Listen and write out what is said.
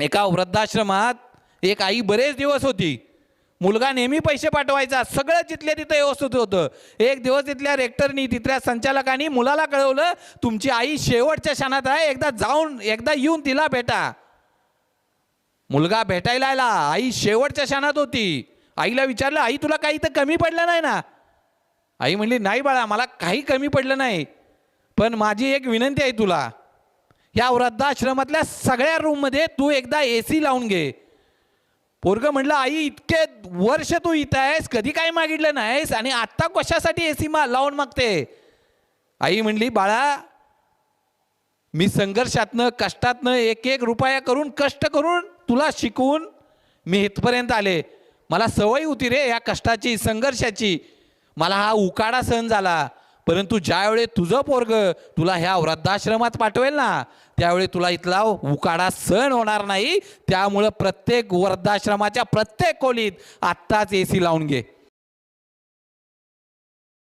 एका वृद्धाश्रमात एक आई बरेच दिवस होती. मुलगा नेहमी पैसे पाठवायचा. सगळं जिथल्या तिथं व्यवस्थित होतं. एक दिवस तिथल्या रेक्टरनी तिथल्या संचालकांनी मुलाला कळवलं तुमची आई शेवटच्या क्षणात आहे. एकदा जाऊन एकदा येऊन तिला भेटा. मुलगा भेटायला आला. आई शेवटच्या क्षणात होती. आईला विचारलं आई तुला काही तर कमी पडलं नाही ना? आई म्हणली नाही बाळा मला काही कमी पडलं नाही. पण माझी एक विनंती आहे तुला. या वृद्धाश्रमातल्या सगळ्या रूममध्ये तू एकदा ए सी लावून घे. पोरग म्हणलं आई इतके वर्ष तू इथं आहेस कधी काय मागितलं नाहीस आणि आत्ता कशासाठी ए सी मा लावून मागते? आई म्हणली बाळा मी संघर्षातनं कष्टातनं एक एक रुपया करून कष्ट करून तुला शिकवून मी इथपर्यंत आले. मला सवय होती रे या कष्टाची संघर्षाची. मला हा उकाडा सहन झाला. परंतु ज्यावेळी तुझं पोरग तुला ह्या वृद्धाश्रमात पाठवेल ना त्यावेळी तुला इथला उकाडा सण होणार नाही. त्यामुळं प्रत्येक वृद्धाश्रमाच्या प्रत्येक खोलीत आत्ताच ए सी लावून घे.